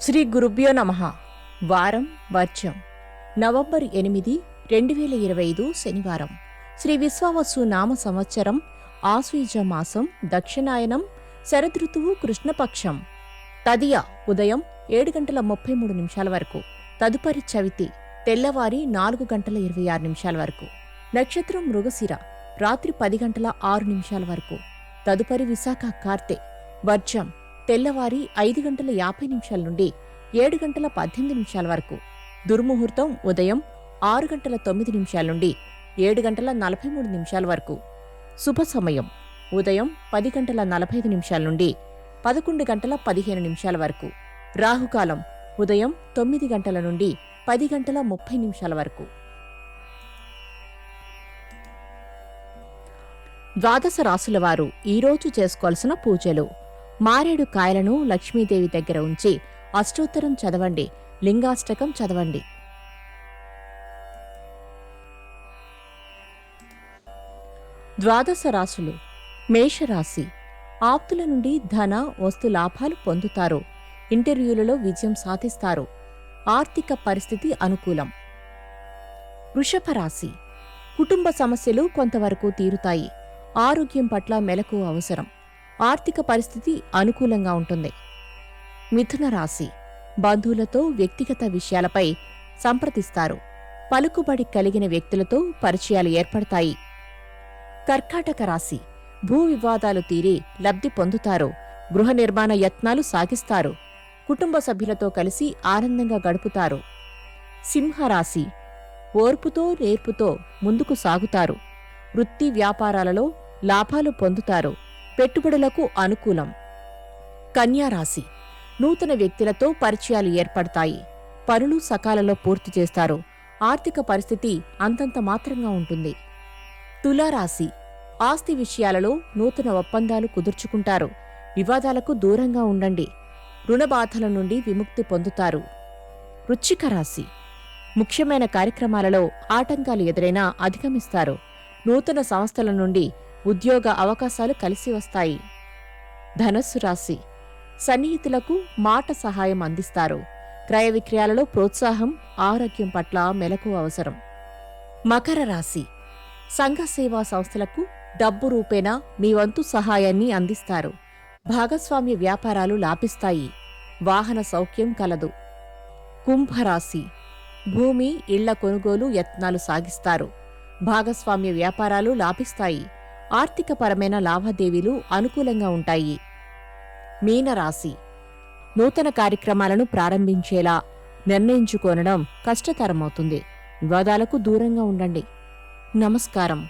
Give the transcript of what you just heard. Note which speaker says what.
Speaker 1: శ్రీ గురుభ్యో నమ. వారం వర్జం నవంబర్ ఎనిమిది రెండు వేల ఇరవై ఐదు శనివారం. శ్రీ విశ్వావసు నామ సంవత్సరం ఆశ్వీజ మాసం దక్షిణాయనం శరదృతువు కృష్ణపక్షం. తదియ ఉదయం ఏడు గంటల ముప్పై మూడు నిమిషాల వరకు. తదుపరి చవితి తెల్లవారి నాలుగు గంటల ఇరవై ఆరు నిమిషాల వరకు. నక్షత్రం మృగశిర రాత్రి పది గంటల ఆరు నిమిషాల వరకు. తదుపరి విశాఖ కార్తె వర్జం తెల్లవారి ఐదు గంటల యాభై నిమిషాల నుండి ఏడు గంటల పద్దెనిమిది నిమిషాల వరకు. దుర్ముహూర్తం ఉదయం ఆరు గంటల తొమ్మిది నిమిషాల నుండి ఏడు గంటల నలభై మూడు నిమిషాల వరకు. శుభ సమయం. ఉదయం పది గంటల నలభై ఐదు నిమిషాల నుండి పదకొండు గంటల పదిహేను నిమిషాల వరకు. రాహుకాలం. ఉదయం తొమ్మిది గంటల నుండి పది గంటల ముప్పై నిమిషాల వరకు. ద్వాదశ రాసుల వారు ఈరోజు చేసుకోవాల్సిన పూజలు. మారేడు కాయలను లక్ష్మీదేవి దగ్గర ఉంచి అష్టోత్తరం చదవండి లింగాష్టకం చదవండి. ద్వాదశ రాశులు మేషరాశి ఆప్తుల నుండి ధన వస్తు లాభాలు పొందుతారు. ఇంటర్వ్యూలలో విజయం సాధిస్తారు. ఆర్థిక పరిస్థితి అనుకూలం. వృషభ రాశి కుటుంబ సమస్యలు కొంతవరకు తీరుతాయి. ఆరోగ్యం పట్ల మెలకు అవసరం. ఆర్థిక పరిస్థితి అనుకూలంగా ఉంటుంది. మిథున రాశి బంధువులతో వ్యక్తిగత విషయాలపై సంప్రదిస్తారు. పలుకుబడి కలిగిన వ్యక్తులతో పరిచయాలు ఏర్పడతాయి. కర్కాటక రాశి భూ వివాదాలు తీరి లబ్ధి పొందుతారు. గృహ నిర్మాణ యత్నాలు సాగిస్తారు. కుటుంబ సభ్యులతో కలిసి ఆనందంగా గడుపుతారు. సింహరాశి ఓర్పుతో నేర్పుతో ముందుకు సాగుతారు. వృత్తి వ్యాపారాలలో లాభాలు పొందుతారు. పెట్టుబడులకు అనుకూలం. కన్యారాశి నూతన వ్యక్తులతో పరిచయాలు ఏర్పడతాయి. పనులు సకాలంలో పూర్తి చేస్తారు. ఆర్థిక పరిస్థితి అంతంత మాత్రంగా ఉంటుంది. తులారాశి. ఆస్తి విషయాలలో నూతన ఒప్పందాలు కుదుర్చుకుంటారు. వివాదాలకు దూరంగా ఉండండి. రుణబాధల నుండి విముక్తి పొందుతారు. వృచ్చిక రాశి. ముఖ్యమైన కార్యక్రమాలలో ఆటంకాలు ఎదురైనా అధిగమిస్తారు. నూతన సంస్థల నుండి ఉద్యోగ అవకాశాలు కలిసి వస్తాయి. ధనస్సు రాశి. సన్నిహితులకు మాట సహాయం అందిస్తారు. క్రయ విక్రయాలలో ప్రోత్సాహం ఆరోగ్యం పట్ల మెలకు అవసరం. మకర రాశి. సంఘ సేవా సంస్థలకు డబ్బు రూపేణా మీ వంతు సహాయాన్ని అందిస్తారు. భాగస్వామ్య వ్యాపారాలు లాభిస్తాయి. వాహన సౌఖ్యం కలదు. కుంభరాశి భూమి ఇళ్ళ కొనుగోలు యత్నాలు సాగిస్తారు. భాగస్వామ్య వ్యాపారాలు లాభిస్తాయి. ఆర్థికపరమైన లావాదేవీలు అనుకూలంగా ఉంటాయి. మీనరాశి. నూతన కార్యక్రమాలను ప్రారంభించేలా నిర్ణయించుకోనడం కష్టతరమవుతుంది. వివాదాలకు దూరంగా ఉండండి. నమస్కారం.